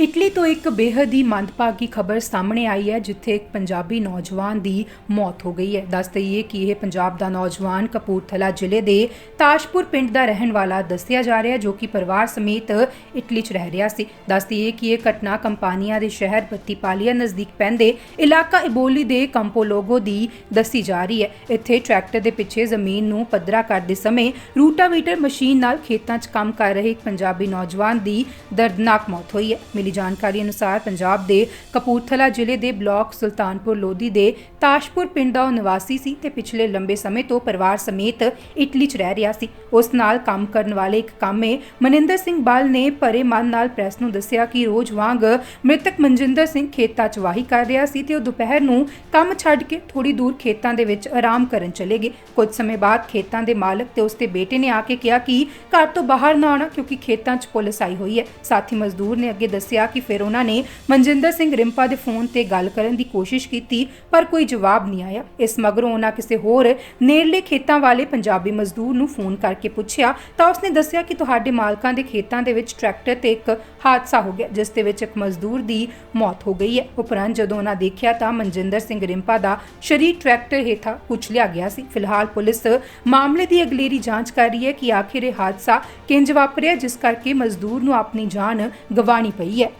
Italy ਤੋਂ ਇੱਕ ਬੇਹੱਦ ਹੀ ਮੰਦਭਾਗੀ ਖਬਰ ਸਾਹਮਣੇ ਆਈ ਹੈ, ਜਿੱਥੇ ਇੱਕ ਪੰਜਾਬੀ ਨੌਜਵਾਨ ਦੀ ਮੌਤ ਹੋ ਗਈ ਹੈ। ਦੱਸ ਦਈਏ ਕਿ ਇਹ ਪੰਜਾਬ ਦਾ ਨੌਜਵਾਨ ਕਪੂਰਥਲਾ ਜ਼ਿਲ੍ਹੇ ਦੇ ਤਾਸ਼ਪੁਰ ਪਿੰਡ ਦਾ ਰਹਿਣ ਵਾਲਾ ਦੱਸਿਆ ਜਾ ਰਿਹਾ ਹੈ, ਜੋ ਕਿ ਪਰਿਵਾਰ ਸਮੇਤ ਇਟਲੀ 'ਚ ਰਹਿ ਰਿਹਾ ਸੀ। ਦੱਸ ਦਈਏ ਕਿ ਇਹ ਘਟਨਾ ਕੰਪਾਨੀਆਂ ਦੇ ਸ਼ਹਿਰ ਬੱਤੀਪਾਲੀਆ ਨਜ਼ਦੀਕ ਪੈਂਦੇ ਇਲਾਕਾ ਇਬੋਲੀ ਦੇ ਕੰਪੋਲੋਗੋ ਦੀ ਦੱਸੀ ਜਾ ਰਹੀ ਹੈ। ਇੱਥੇ ਟਰੈਕਟਰ ਦੇ ਪਿੱਛੇ ਜ਼ਮੀਨ ਨੂੰ ਪੱਧਰਾ ਕਰਦੇ ਸਮੇਂ ਰੂਟਾਵੀਟਰ ਮਸ਼ੀਨ ਨਾਲ ਖੇਤਾਂ 'ਚ ਕੰਮ ਕਰ ਰਹੇ ਇੱਕ ਪੰਜਾਬੀ ਨੌਜਵਾਨ ਦੀ ਦਰਦਨਾਕ ਮੌਤ ਹੋਈ ਹੈ। ਮਿਲੀ ਜਾਣਕਾਰੀ ਅਨੁਸਾਰ ਪੰਜਾਬ ਦੇ ਕਪੂਰਥਲਾ ਜ਼ਿਲ੍ਹੇ ਦੇ ਬਲਾਕ ਸੁਲਤਾਨਪੁਰ ਲੋਧੀ ਦੇ ਤਾਸ਼ਪੁਰ ਪਿੰਡ ਦਾ ਉਹ ਨਿਵਾਸੀ ਸੀ ਤੇ ਪਿਛਲੇ ਲੰਬੇ ਸਮੇਂ ਤੋਂ ਪਰਿਵਾਰ ਸਮੇਤ ਇਟਲੀ 'ਚ ਰਹਿ ਰਿਹਾ ਸੀ। ਉਸ ਨਾਲ ਕੰਮ ਕਰਨ ਵਾਲੇ ਇੱਕ ਕਾਮੇ ਮਨਿੰਦਰ ਸਿੰਘ ਬਾਲ ਨੇ ਭਰੇ ਮਨ ਨਾਲ ਪ੍ਰੈਸ ਨੂੰ ਦੱਸਿਆ ਕਿ ਰੋਜ਼ ਵਾਂਗ ਮ੍ਰਿਤਕ ਮਨਜਿੰਦਰ ਸਿੰਘ ਖੇਤਾਂ 'ਚ ਵਾਹੀ ਕਰ ਰਿਹਾ ਸੀ ਤੇ ਉਹ ਦੁਪਹਿਰ ਨੂੰ ਕੰਮ ਛੱਡ ਕੇ ਥੋੜੀ ਦੂਰ ਖੇਤਾਂ ਦੇ ਵਿੱਚ ਆਰਾਮ ਕਰਨ ਚਲੇ ਗਏ। ਕੁਝ ਸਮੇਂ ਬਾਅਦ ਖੇਤਾਂ ਦੇ ਮਾਲਕ ਤੇ ਉਸਦੇ ਬੇਟੇ ਨੇ ਆ ਕੇ ਕਿਹਾ ਕਿ ਘਰ ਤੋਂ ਬਾਹਰ ਨਾ ਆਉਣਾ ਕਿਉਂਕਿ ਖੇਤਾਂ 'ਚ ਪੁਲਿਸ ਆਈ ਹੋਈ ਹੈ। ਸਾਥੀ ਮਜ਼ਦੂਰ ਨੇ ਅੱਗੇ ਦੱਸਿਆ ਕਿ ਫਿਰ ਉਹਨਾਂ ਨੇ ਮਨਜਿੰਦਰ ਸਿੰਘ ਰਿੰਪਾ ਦੇ ਫੋਨ ਤੇ ਗੱਲ ਕਰਨ ਦੀ ਕੋਸ਼ਿਸ਼ ਕੀਤੀ, ਪਰ ਕੋਈ ਜਵਾਬ ਨਹੀਂ ਆਇਆ। ਇਸ ਮਗਰੋਂ ਉਹਨਾਂ ਕਿਸੇ ਹੋਰ ਨੇੜਲੇ ਖੇਤਾਂ ਵਾਲੇ ਪੰਜਾਬੀ ਮਜ਼ਦੂਰ ਨੂੰ ਫੋਨ ਕਰਕੇ ਪੁੱਛਿਆ ਤਾਂ ਉਸਨੇ ਦੱਸਿਆ ਕਿ ਤੁਹਾਡੇ ਮਾਲਕਾਂ ਦੇ ਖੇਤਾਂ ਦੇ ਵਿੱਚ ਟਰੈਕਟਰ ਤੇ ਇੱਕ ਹਾਦਸਾ ਹੋ ਗਿਆ, ਜਿਸ ਦੇ ਵਿੱਚ ਇੱਕ ਮਜ਼ਦੂਰ ਦੀ ਮੌਤ ਹੋ ਗਈ ਹੈ। ਉਪਰੰਤ ਜਦੋਂ ਉਹਨਾਂ ਦੇਖਿਆ ਤਾਂ ਮਨਜਿੰਦਰ ਸਿੰਘ ਰਿੰਪਾ ਦਾ ਸ਼ਰੀਰ ਟਰੈਕਟਰ ਹੇਠਾਂ ਕੁਚਲਿਆ ਗਿਆ ਸੀ। ਫਿਲਹਾਲ ਪੁਲਿਸ ਮਾਮਲੇ ਦੀ ਅਗਲੇਰੀ ਜਾਂਚ ਕਰ ਰਹੀ ਹੈ ਕਿ ਆਖਿਰ ਇਹ ਹਾਦਸਾ ਕਿੰਜ ਵਾਪਰਿਆ, ਜਿਸ ਕਰਕੇ ਮਜ਼ਦੂਰ ਨੂੰ ਆਪਣੀ ਜਾਨ ਗਵਾਣੀ ਪਈ ਹੈ